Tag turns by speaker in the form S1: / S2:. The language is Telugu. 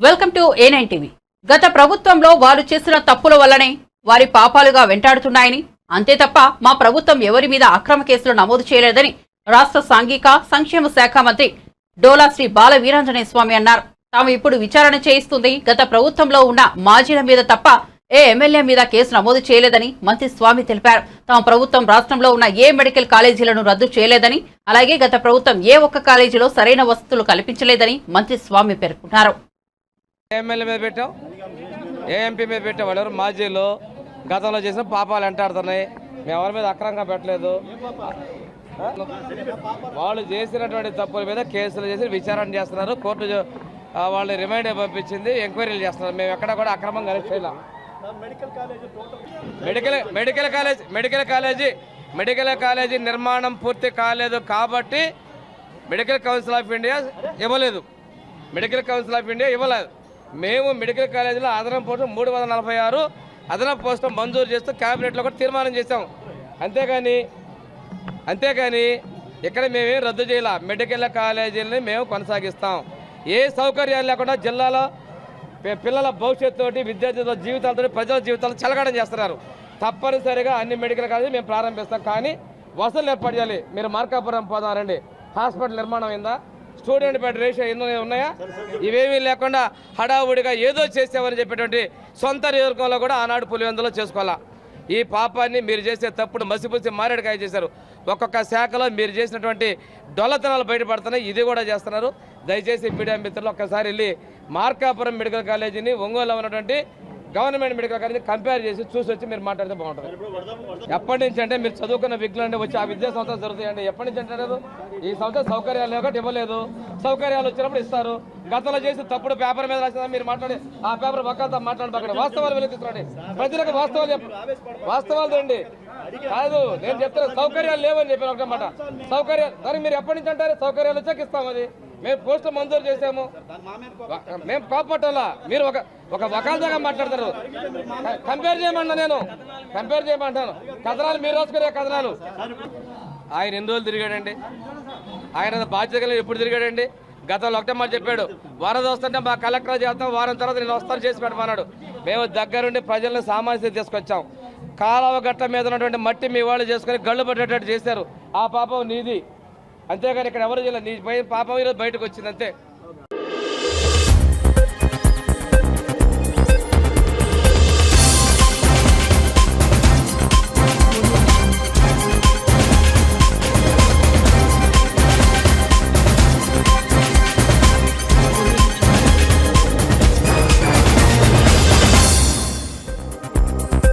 S1: Welcome to A nine TV. గత ప్రభుత్వంలో వారు చేసిన తప్పుల వల్లనే వారి పాపాలుగా వెంటాడుతున్నాయని అంతే తప్ప మా ప్రభుత్వం ఎవరి మీద అక్రమ కేసులు నమోదు చేయలేదని రాష్ట్ర సాంఘిక సంక్షేమ శాఖ మంత్రి డోలా శ్రీ బాల వీరాంజనేయ స్వామి అన్నారు. తాము ఇప్పుడు విచారణ చేయిస్తుంది గత ప్రభుత్వంలో ఉన్న మాజీల మీద తప్ప ఏ ఎమ్మెల్యే మీద కేసు నమోదు చేయలేదని మంత్రి స్వామి తెలిపారు. తమ ప్రభుత్వం రాష్ట్రంలో ఉన్న ఏ మెడికల్ కాలేజీలను రద్దు చేయలేదని అలాగే గత ప్రభుత్వం ఏ ఒక్క కాలేజీలో సరైన వసతులు కల్పించలేదని మంత్రి స్వామి పేర్కొన్నారు.
S2: ఎమ్మెల్యే మీద పెట్టాం ఏ ఎంపీ మీద పెట్టాం వాళ్ళు మాజీలు గతంలో చేసిన పాపాలు వెంటాడుతున్నాయి మేము ఎవరి మీద అక్రమంగా పెట్టలేదు. వాళ్ళు చేసినటువంటి తప్పుల మీద కేసులు చేసి విచారణ చేస్తున్నారు. కోర్టు వాళ్ళు రిమైండ్ పంపించింది ఎంక్వైరీలు చేస్తున్నారు. మేము ఎక్కడ కూడా అక్రమంగా అరెస్ట్ చేయలేం. Medical medical college medical college medical college నిర్మాణం పూర్తి కాలేదు కాబట్టి మెడికల్ కౌన్సిల్ ఆఫ్ ఇండియా ఇవ్వలేదు. మెడికల్ కౌన్సిల్ ఆఫ్ ఇండియా ఇవ్వలేదు. మేము మెడికల్ కాలేజీలో అదనపు పోస్టు మూడు వందల నలభై ఆరు అదనపు పోస్టు మంజూరు చేస్తూ క్యాబినెట్లో కూడా తీర్మానం చేశాం. అంతేగాని అంతేగాని ఇక్కడ మేమేం రద్దు చేయాల. మెడికల్ కాలేజీలని మేము కొనసాగిస్తాం. ఏ సౌకర్యాలు లేకుండా జిల్లాలో పిల్లల భవిష్యత్తుతోటి విద్యార్థుల జీవితాలతో ప్రజల జీవితాలు చలగడం చేస్తున్నారు. తప్పనిసరిగా అన్ని మెడికల్ కాలేజీ మేము ప్రారంభిస్తాం. కానీ వసతులు ఏర్పాటు చేయాలి. మీరు మార్కాపురం పోదారండి హాస్పిటల్ నిర్మాణం అయిందా? స్టూడెంట్ బెడ్ రేషియో ఎన్ని ఉన్నాయా? ఇవేమీ లేకుండా హడావుడిగా ఏదో చేసామని చెప్పేటువంటి సొంత నియోజకవర్గంలో కూడా ఆనాడు పులివెందులో చేసుకోవాలా? ఈ పాపాన్ని మీరు చేసే తప్పుడు మసిపుసి మారేడుకాయ చేశారు. ఒక్కొక్క శాఖలో మీరు చేసినటువంటి డొల్లతనాలు బయటపడుతున్నాయి. ఇది కూడా చేస్తున్నారు. దయచేసి మీడియా మిత్రులు ఒక్కసారి వెళ్ళి మార్కాపురం మెడికల్ కాలేజీని ఒంగోలులో ఉన్నటువంటి గవర్నమెంట్ మెడికల్ కాలేజీని కంపేర్ చేసి చూసి వచ్చి మీరు మాట్లాడితే బాగుంటుంది. ఎప్పటి నుంచి అంటే మీరు చదువుకున్న విజ్ఞానం అంటే వచ్చి ఆ విద్యా సంస్థలు జరుగుతాయండి. ఎప్పటి నుంచి అంటారు ఈ సంస్థ సౌకర్యాలు ఒకటి ఇవ్వలేదు. సౌకర్యాలు వచ్చినప్పుడు ఇస్తారు. గతంలో చేసి తప్పుడు పేపర్ మీద రాసిన మీరు మాట్లాడి ఆ పేపర్ పక్కన మాట్లాడబాకండి వాస్తవాలు వెలుగుతున్నాండి ప్రజలకు వాస్తవాలు వాస్తవాలు రండి కాదు నేను చెప్తాను సౌకర్యాలు లేవని చెప్పాను ఒకటే మాట. సౌకర్యాలు దానికి మీరు ఎప్పటి నుంచి అంటారు? సౌకర్యాలు వచ్చాక ఇస్తాం అది. మేము పోస్టులు మంజూరు చేసాము మేము కోపట్టాలా మీరు ఒక ఒక వకాల దాకా మాట్లాడతారు. కంపేర్ చేయమన్నా నేను. కంపేర్ చేయమంటాను. కథనాలు మీరు రాసుకునే కథనాలు. ఆయన ఎన్ని రోజులు తిరిగాడండి? ఆయన బాధ్యత కలిగి ఎప్పుడు తిరిగాడండి? గతంలో ఒకటే మాట చెప్పాడు. వరద వస్తుంటే మా కలెక్టర్ చేస్తాం వారం తర్వాత నేను వస్తాను చేసి పెట్టమన్నాడు మేము దగ్గరుండి ప్రజలను సామాన్య తీసుకొచ్చాం. కాలువ గట్ల మీద ఉన్నటువంటి మట్టి మీ వాళ్ళు చేసుకొని గళ్ళు పట్టేటట్టు చేశారు. ఆ పాపం నీది. అంతేగాని ఇక్కడ ఎవరు చేయలేదు. నీ పాపం ఈరోజు బయటకు వచ్చింది అంతే.